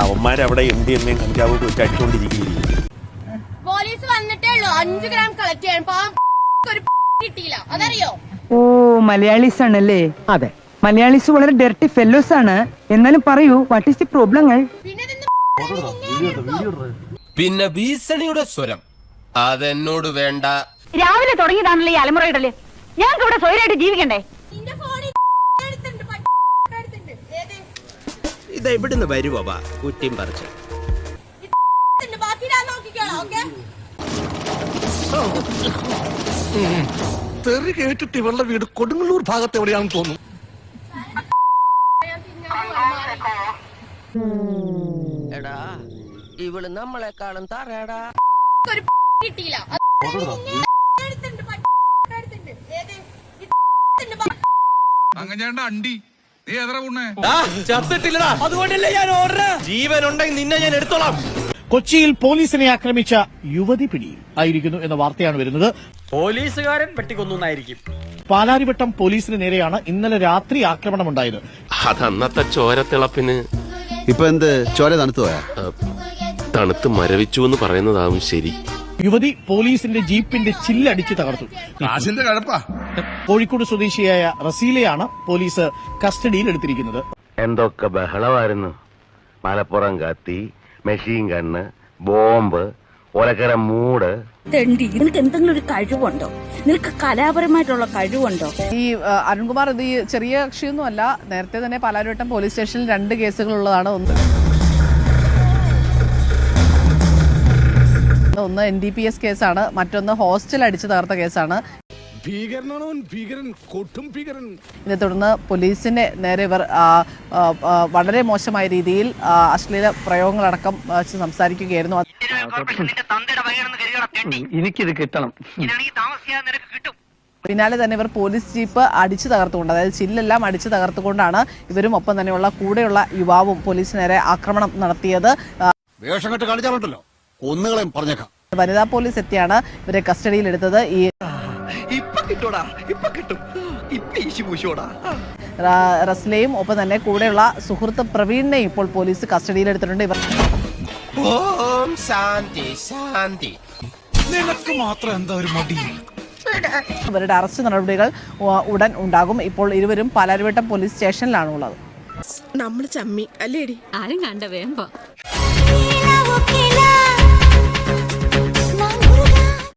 അവന്മാരവിടെ M D M എയും കഞ്ചാവും വെച്ച് അടിച്ചുകൊണ്ടിരിക്കുകയും പോലീസ് വന്നിട്ടേ ഉള്ളൂ. അഞ്ചു ഗ്രാം കളക്ട് ചെയ്യാൻ പാവം ഒരു കിട്ടിയില്ല. അതറിയോ? ഓ മലയാളീസ് ആണല്ലേ അതെ. മലയാളീസ് വളരെ ഡെർട്ടി ഫെല്ലോസ് ആണ്. എന്നാലും പറയൂ വാട്ട് ഈസ് ദി പ്രോബ്ലങ്ങൾ പിന്നെ ഭീഷണിയുടെ സ്വരം. അതെന്നോട് വേണ്ട. രാവിലെ തുടങ്ങിയതാണല്ലോ ഈ അലമുറയിടൽ ഞങ്ങൾക്ക് ഇവിടെ സ്വയമായിട്ട് ജീവിക്കണ്ടേ നിന്റെ ഫോണിൽ എടുത്തിട്ടുണ്ട് പ- എടുത്തിട്ടുണ്ട് ഏത് ഇത് എവിടുന്ന് വരുവാ കുറ്റിയും പറിച്ച്. തെറി കേട്ടിട്ട് ഇവളുടെ വീട് കൊടുങ്ങല്ലൂർ ഭാഗത്ത് എവിടെയാണെന്ന് തോന്നുന്നു. എടാ ഇവൾ നമ്മളെക്കാളും തറയടാ. ഒരു കിട്ടിയില്ല. എടുത്തിട്ടുണ്ട് എത്ര നിന്നെ ഞാൻ എടുത്തോളാം. കൊച്ചിയിൽ പോലീസിനെ ആക്രമിച്ച യുവതി പിടിയിൽ ആയിരിക്കുന്നു എന്ന വാർത്തയാണ് വരുന്നത്. പോലീസുകാരൻ വെട്ടിക്കൊന്നായിരിക്കും പാലാരിവട്ടം പോലീസിന് നേരെയാണ് ഇന്നലെ രാത്രി ആക്രമണം ആക്രമണമുണ്ടായത് അതന്നത്തെ ചോരത്തിളപ്പിന് ഇപ്പൊ എന്ത്? ചോര തണുത്തു പോയാ? തണുത്ത് മരവിച്ചു എന്ന് പറയുന്നതാവും ശരി. യുവതി പോലീസിന്റെ ജീപ്പിന്റെ ചില്ലടിച്ച് തകർത്തു. കാശിന്റെ കഴപ്പാ കോഴിക്കോട് സ്വദേശിയായ റസീലയാണ് പോലീസ് കസ്റ്റഡിയിൽ എടുത്തിരിക്കുന്നത്. എന്തൊക്കെ ബഹളമായിരുന്നു? മലപ്പുറം കത്തി മെഷീൻ കണ്ണ് ബോംബ് ഒലക്കര മൂട്. തെണ്ടി. നിനക്ക് എന്തെങ്കിലും ഒരു കഴിവുണ്ടോ? നിനക്ക് കലാപരമായിട്ടുള്ള കഴിവുണ്ടോ? ഈ ആ, അരുൺകുമാർ ഇത് ഈ ചെറിയ കക്ഷിയൊന്നുമല്ല. നേരത്തെ തന്നെ പാലാരിവട്ടം പോലീസ് സ്റ്റേഷനിൽ രണ്ട് കേസുകളുള്ളതാണ് ഒന്ന്. ഒന്ന് എൻ ഡി പി എസ് കേസാണ് മറ്റൊന്ന് ഹോസ്റ്റൽ അടിച്ചു തകർത്ത കേസാണ്. ഭീകരനാണോ ഭീകരൻ കൊട്ടും ഭീകരൻ. ഇതിനെ തുടർന്ന് പോലീസിന്റെ നേരെ ഇവർ വളരെ മോശമായ രീതിയിൽ അശ്ലീല പ്രയോഗങ്ങളടക്കം സംസാരിക്കുകയായിരുന്നു. എനിക്കിത് കിട്ടണം. പിന്നാലെ തന്നെ ഇവർ പോലീസ് ജീപ്പ് അടിച്ചു തകർത്തുകൊണ്ട് അതായത് ചില്ലെല്ലാം അടിച്ചു തകർത്തുകൊണ്ടാണ് ഇവരും ഒപ്പം തന്നെയുള്ള കൂടെയുള്ള യുവാവും പോലീസിനേരെ ആക്രമണം നടത്തിയത്. വേഷം കെട്ട് കളിച്ചാലുണ്ടല്ലോ ഒന്നുകളെയും പറഞ്ഞേക്കാം. വനിതാ പോലീസ് എത്തിയാണ് ഇവരെ കസ്റ്റഡിയിൽ എടുത്തത്. ഈ ഇപ്പൊ കിട്ടൂടാ ഇപ്പൊ കിട്ടും. ഇപ്പൊ ഈശി പൂശോടാ റസ്ലയും ഒപ്പം തന്നെ കൂടെയുള്ള സുഹൃത്ത് പ്രവീണിനെയും ഇപ്പോൾ പോലീസ് കസ്റ്റഡിയിലെടുത്തിട്ടുണ്ട് ഇവർ ഓം ശാന്തി ശാന്തി. നിനക്ക് മാത്രം എന്താ ഒരു മടി? ഇവരുടെ അറസ്റ്റ് നടപടികൾ ഉടൻ ഉണ്ടാകും. ഇപ്പോൾ ഇരുവരും പാലാരിവട്ടം പോലീസ് സ്റ്റേഷനിലാണ് ഉള്ളത് നമ്മൾ ചമ്മി. അല്ലേടി? ആരും കണ്ട വേമ്പോ.